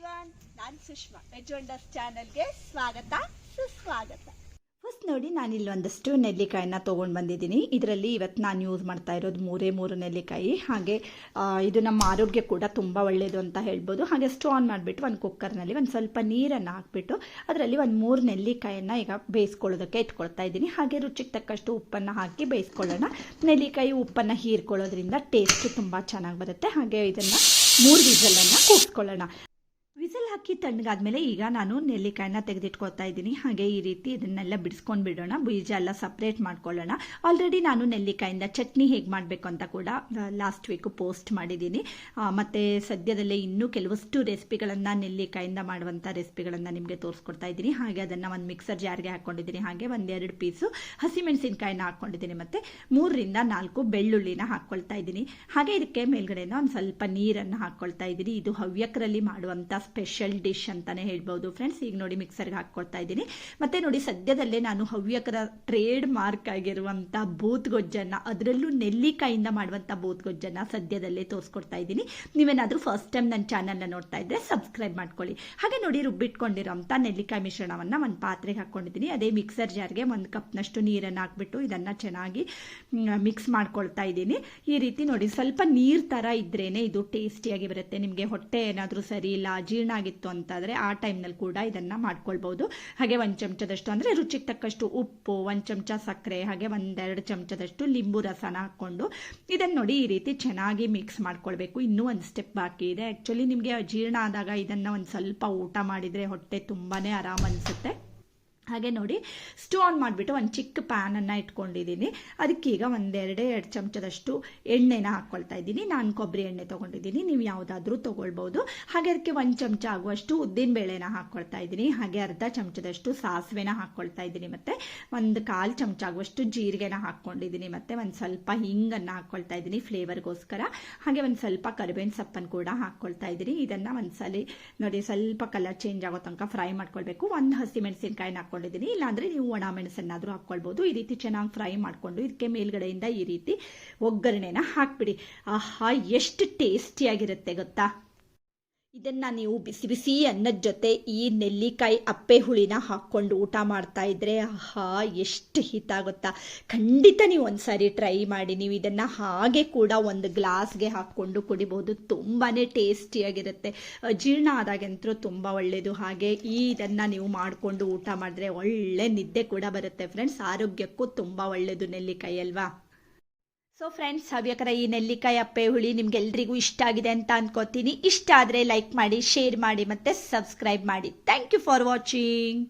Everyone ನಾನು Sushma. Veg wonders ಚಾನಲ್ಗೆ ಸ್ವಾಗತ, ಸುಸ್ವಾಗತ. ಫಸ್ಟ್ ನೋಡಿ, ನಾನು ಇಲ್ಲಿ ಒಂದಷ್ಟು ನೆಲ್ಲಿಕಾಯಿನ ತೊಗೊಂಡು ಬಂದಿದ್ದೀನಿ. ಇದರಲ್ಲಿ ಇವತ್ತು ನಾನು ಯೂಸ್ ಮಾಡ್ತಾ ಇರೋದು ಮೂರೇ ಮೂರು ನೆಲ್ಲಿಕಾಯಿ. ಹಾಗೆ ಇದು ನಮ್ಮ ಆರೋಗ್ಯ ಕೂಡ ತುಂಬ ಒಳ್ಳೆಯದು ಅಂತ ಹೇಳ್ಬೋದು. ಹಾಗೆ ಸ್ಟೋ ಆನ್ ಮಾಡಿಬಿಟ್ಟು ಒಂದು ಕುಕ್ಕರ್ನಲ್ಲಿ ಒಂದು ಸ್ವಲ್ಪ ನೀರನ್ನು ಹಾಕ್ಬಿಟ್ಟು ಅದರಲ್ಲಿ ಒಂದು ಮೂರು ನೆಲ್ಲಿಕಾಯನ್ನು ಈಗ ಬೇಯಿಸ್ಕೊಳ್ಳೋದಕ್ಕೆ ಇಟ್ಕೊಳ್ತಾ ಇದ್ದೀನಿ. ಹಾಗೆ ರುಚಿಗೆ ತಕ್ಕಷ್ಟು ಉಪ್ಪನ್ನು ಹಾಕಿ ಬೇಯಿಸ್ಕೊಳ್ಳೋಣ. ನೆಲ್ಲಿಕಾಯಿ ಉಪ್ಪನ್ನು ಹೀರ್ಕೊಳ್ಳೋದ್ರಿಂದ ಟೇಸ್ಟ್ ತುಂಬ ಚೆನ್ನಾಗಿ ಬರುತ್ತೆ. ಹಾಗೆ ಇದನ್ನು ಮೂರು ವಿಸಲನ್ನು ಕೂಗಿಸ್ಕೊಳ್ಳೋಣ ಹಾಕಿ ತಣ್ಣಗಾದ್ಮೇಲೆ ಈಗ ನಾನು ನೆಲ್ಲಿಕಾಯಿನ ತೆಗೆದಿಟ್ಕೊಳ್ತಾ ಇದ್ದೀನಿ. ಹಾಗೆ ಈ ರೀತಿ ಇದನ್ನೆಲ್ಲ ಬಿಡಿಸ್ಕೊಂಡು ಬಿಡೋಣ. ಬೀಜ ಎಲ್ಲ ಸಪ್ರೇಟ್ ಮಾಡ್ಕೊಳ್ಳೋಣ. ಆಲ್ರೆಡಿ ನಾನು ನೆಲ್ಲಿಕಾಯಿಂದ ಚಟ್ನಿ ಹೇಗೆ ಮಾಡಬೇಕು ಅಂತ ಕೂಡ ಲಾಸ್ಟ್ ವೀಕು ಪೋಸ್ಟ್ ಮಾಡಿದ್ದೀನಿ. ಮತ್ತು ಸದ್ಯದಲ್ಲೇ ಇನ್ನೂ ಕೆಲವಷ್ಟು ರೆಸಿಪಿಗಳನ್ನು ನೆಲ್ಲಿಕಾಯಿಂದ ಮಾಡುವಂಥ ರೆಸಿಪಿಗಳನ್ನು ನಿಮಗೆ ತೋರಿಸ್ಕೊಡ್ತಾ ಇದ್ದೀನಿ. ಹಾಗೆ ಅದನ್ನು ಒಂದು ಮಿಕ್ಸರ್ ಜಾರ್ಗೆ ಹಾಕ್ಕೊಂಡಿದ್ದೀನಿ. ಹಾಗೆ ಒಂದೆರಡು ಪೀಸು ಹಸಿಮೆಣಸಿನ್ಕಾಯಿನ ಹಾಕ್ಕೊಂಡಿದ್ದೀನಿ ಮತ್ತು ಮೂರರಿಂದ ನಾಲ್ಕು ಬೆಳ್ಳುಳ್ಳಿನ ಹಾಕ್ಕೊಳ್ತಾ ಇದ್ದೀನಿ. ಹಾಗೆ ಇದಕ್ಕೆ ಮೇಲ್ಗಡೆನ ಒಂದು ಸ್ವಲ್ಪ ನೀರನ್ನು ಹಾಕ್ಕೊಳ್ತಾ ಇದ್ದೀನಿ. ಇದು ಹವ್ಯಕರಲ್ಲಿ ಮಾಡುವಂಥ ಸ್ಪೆಷಲ್ ಡಿಶ್ ಅಂತಾನೆ ಹೇಳ್ಬೋದು. ಫ್ರೆಂಡ್ಸ್ ಈಗ ನೋಡಿ ಮಿಕ್ಸರ್ಗೆ ಹಾಕ್ಕೊಳ್ತಾ ಇದ್ದೀನಿ. ಮತ್ತೆ ನೋಡಿ, ಸದ್ಯದಲ್ಲೇ ನಾನು ಹವ್ಯಕರ ಟ್ರೇಡ್ ಮಾರ್ಕ್ ಆಗಿರುವಂಥ ಬೂತ್ ಗೊಜ್ಜನ್ನ ಅದರಲ್ಲೂ ನೆಲ್ಲಿಕಾಯಿಂದ ಬೂತ್ ಗೊಜ್ಜನ್ನ ಸದ್ಯದಲ್ಲೇ ತೋರಿಸ್ಕೊಡ್ತಾ ಇದ್ದೀನಿ. ನೀವೇನಾದ್ರೂ ಫಸ್ಟ್ ಟೈಮ್ ನನ್ನ ಚಾನಲ್ನ ನೋಡ್ತಾ ಇದ್ದರೆ ಸಬ್ಸ್ಕ್ರೈಬ್ ಮಾಡ್ಕೊಳ್ಳಿ. ಹಾಗೆ ನೋಡಿ ರುಬ್ಬಿಟ್ಕೊಂಡಿರೋಂಥ ನೆಲ್ಲಿಕಾಯಿ ಮಿಶ್ರಣವನ್ನು ಒಂದು ಪಾತ್ರೆಗೆ ಹಾಕೊಂಡಿದ್ದೀನಿ ಅದೇ ಮಿಕ್ಸರ್ ಜಾರ್ಗೆ ಒಂದು ಕಪ್ನಷ್ಟು ನೀರನ್ನು ಹಾಕ್ಬಿಟ್ಟು ಇದನ್ನು ಚೆನ್ನಾಗಿ ಮಿಕ್ಸ್ ಮಾಡ್ಕೊಳ್ತಾ ಇದ್ದೀನಿ. ಈ ರೀತಿ ನೋಡಿ, ಸ್ವಲ್ಪ ನೀರು ಥರ ಇದ್ರೇನೆ ಇದು ಟೇಸ್ಟಿಯಾಗಿ ಬರುತ್ತೆ. ನಿಮಗೆ ಹೊಟ್ಟೆ ಏನಾದರೂ ಸರಿ ಇಲ್ಲ ಅಜೀರ್ಣ ಆಗಿತ್ತು ಅಂತಾದರೆ ಆ ಟೈಮ್ನಲ್ಲಿ ಕೂಡ ಇದನ್ನು ಮಾಡ್ಕೊಳ್ಬೋದು. ಹಾಗೆ ಒಂದು ಚಮಚದಷ್ಟು ಅಂದರೆ ರುಚಿಗೆ ತಕ್ಕಷ್ಟು ಉಪ್ಪು, ಒಂದು ಚಮಚ ಸಕ್ಕರೆ, ಹಾಗೆ ಒಂದೆರಡು ಚಮಚದಷ್ಟು ಲಿಂಬು ರಸನ ಹಾಕ್ಕೊಂಡು ಇದನ್ನು ನೋಡಿ ಈ ರೀತಿ ಚೆನ್ನಾಗಿ ಮಿಕ್ಸ್ ಮಾಡ್ಕೊಳ್ಬೇಕು. ಇನ್ನೂ ಒಂದು ಸ್ಟೆಪ್ ಬಾಕಿ ಇದೆ. ಆ್ಯಕ್ಚುಲಿ ನಿಮಗೆ ಜೀರ್ಣ ಆದಾಗ ಇದನ್ನು ಒಂದು ಸ್ವಲ್ಪ ಊಟ ಮಾಡಿದರೆ ಹೊಟ್ಟೆ ತುಂಬಾ ಆರಾಮ ಅನಿಸುತ್ತೆ. ಹಾಗೆ ನೋಡಿ ಸ್ಟೋನ್ ಮಾಡಿಬಿಟ್ಟು ಒಂದು ಚಿಕ್ಕ ಪ್ಯಾನನ್ನು ಇಟ್ಕೊಂಡಿದ್ದೀನಿ. ಅದಕ್ಕೀಗ ಒಂದೆರಡೇ ಎರಡು ಚಮಚದಷ್ಟು ಎಣ್ಣೆನ ಹಾಕ್ಕೊಳ್ತಾ ಇದ್ದೀನಿ. ನಾನು ಕೊಬ್ಬರಿ ಎಣ್ಣೆ ತೊಗೊಂಡಿದ್ದೀನಿ. ನೀವು ಯಾವುದಾದ್ರೂ ತೊಗೊಳ್ಬೋದು. ಹಾಗೆ ಅದಕ್ಕೆ ಒಂದು ಚಮಚ ಆಗುವಷ್ಟು ಉದ್ದಿನ ಬೇಳೆನ ಹಾಕ್ಕೊಳ್ತಾ ಇದ್ದೀನಿ. ಹಾಗೆ ಅರ್ಧ ಚಮಚದಷ್ಟು ಸಾಸಿವೆನ ಹಾಕ್ಕೊಳ್ತಾ ಇದ್ದೀನಿ ಮತ್ತು. ಒಂದು ಕಾಲು ಚಮಚ ಆಗುವಷ್ಟು ಜೀರಿಗೆನ ಹಾಕ್ಕೊಂಡಿದ್ದೀನಿ ಮತ್ತು. ಒಂದು ಸ್ವಲ್ಪ ಹಿಂಗನ್ನು ಹಾಕ್ಕೊಳ್ತಾ ಇದ್ದೀನಿ ಫ್ಲೇವರ್ಗೋಸ್ಕರ. ಹಾಗೆ ಒಂದು ಸ್ವಲ್ಪ ಕರಿಬೇವಿನ ಸೊಪ್ಪನ್ನು ಕೂಡ ಹಾಕ್ಕೊಳ್ತಾ ಇದ್ದೀನಿ. ಇದನ್ನು ಒಂದು ಸಲ ನೋಡಿ, ಸ್ವಲ್ಪ ಕಲರ್ ಚೇಂಜ್ ಆಗೋ ತನಕ ಫ್ರೈ ಮಾಡ್ಕೊಳ್ಬೇಕು. ಒಂದು ಹಸಿ ಮೆಣಸಿನ್ಕಾಯಿನ ಹಾಕ್ಕೊಂಡಿದ್ದೀನಿ ಇಲ್ಲಾಂದ್ರೆ ನೀವು ಒಣ ಮೆಣಸನ್ನಾದರೂ ಹಾಕ್ಕೊಳ್ಬೋದು. ಈ ರೀತಿ ಚೆನ್ನಾಗಿ ಫ್ರೈ ಮಾಡಿಕೊಂಡು ಇದಕ್ಕೆ ಮೇಲ್ಗಡೆಯಿಂದ ಈ ರೀತಿ ಒಗ್ಗರಣೆನ ಹಾಕ್ಬಿಡಿ. ಆಹಾ, ಎಷ್ಟು ಟೇಸ್ಟಿಯಾಗಿರುತ್ತೆ ಗೊತ್ತಾ? ಇದನ್ನ ನೀವು ಬಿಸಿ ಬಿಸಿ ಅನ್ನದ ಜೊತೆ ಈ ನೆಲ್ಲಿಕಾಯಿ ಅಪ್ಪೆ ಹುಳಿನ ಹಾಕ್ಕೊಂಡು ಊಟ ಮಾಡ್ತಾ ಇದ್ರೆ ಆಹಾ, ಎಷ್ಟು ಹಿತ ಆಗುತ್ತಾ. ಖಂಡಿತ ನೀವು ಒಂದ್ಸಾರಿ ಟ್ರೈ ಮಾಡಿ, ನೀವು ಇದನ್ನ ಹಾಗೆ ಕೂಡ ಒಂದು ಗ್ಲಾಸ್ಗೆ ಹಾಕ್ಕೊಂಡು ಕುಡಿಬಹುದು ತುಂಬಾನೇ ಟೇಸ್ಟಿಯಾಗಿರುತ್ತೆ ಜೀರ್ಣ ಆದಾಗಂತೂ ತುಂಬ ಒಳ್ಳೆಯದು ಹಾಗೆ ಈ ಇದನ್ನ ನೀವು ಮಾಡಿಕೊಂಡು ಊಟ ಮಾಡಿದ್ರೆ ಒಳ್ಳೆ ನಿದ್ದೆ ಕೂಡ ಬರುತ್ತೆ. ಫ್ರೆಂಡ್ಸ್, ಆರೋಗ್ಯಕ್ಕೂ ತುಂಬ ಒಳ್ಳೆಯದು ನೆಲ್ಲಿಕಾಯಿ ಅಲ್ವಾ. ಸೊ ಫ್ರೆಂಡ್ಸ್ ಹವ್ಯಕರ ಈ ನೆಲ್ಲಿಕಾಯಿ ಅಪ್ಪೆ ಹುಳಿ ನಿಮ್ಗೆಲ್ರಿಗೂ ಇಷ್ಟ ಆಗಿದೆ ಅಂತ ಅನ್ಕೋತೀನಿ. ಇಷ್ಟ ಆದರೆ ಲೈಕ್ ಮಾಡಿ ಶೇರ್ ಮಾಡಿ ಮತ್ತು ಸಬ್ಸ್ಕ್ರೈಬ್ ಮಾಡಿ. Thank you for watching